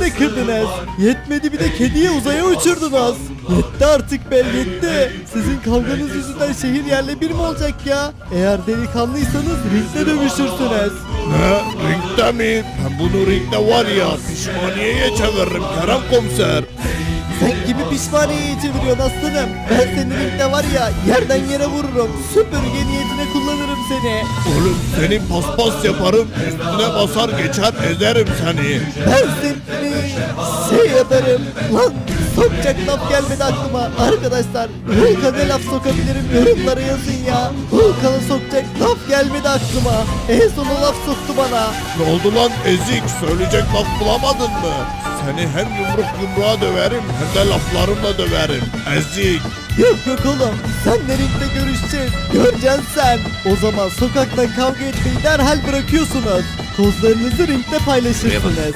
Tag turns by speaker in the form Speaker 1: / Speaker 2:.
Speaker 1: De kırdınız. Yetmedi bir de kediyi uzaya uçurdunuz. Yetti artık be yetti. Sizin kavganız yüzünden şehir yerle bir mi olacak ya? Eğer delikanlıysanız ringde dövüşürsünüz.
Speaker 2: Ne? Ringde mi? Ben bunu ringde var ya pişmaniyeye çeviririm Kerem komiser.
Speaker 1: Sen kimi pişmaniyeye çeviriyorsun aslanım? Ben seni ringde var ya yerden yere vururum. Süpürge niyetine kullanırım seni.
Speaker 2: Oğlum seni paspas yaparım üstüne basar geçer ezerim seni.
Speaker 1: Ben seni şey yaparım. Lan sokacak laf gelmedi aklıma. Arkadaşlar Hulk'a ne laf sokabilirim yorumlara yazın ya. Hulk'a sokacak laf gelmedi aklıma. En son o laf soktu bana.
Speaker 2: Ne oldu lan ezik söyleyecek laf bulamadın mı? Seni hem yumruk yumruğa döverim hem de laflarımla döverim. Ezik.
Speaker 1: Yok yok oğlum sen de ringde görüşeceğiz. Göreceksin sen. O zaman sokakta kavga etmeyi derhal bırakıyorsunuz. Kozlarınızı ringde paylaşırsınız.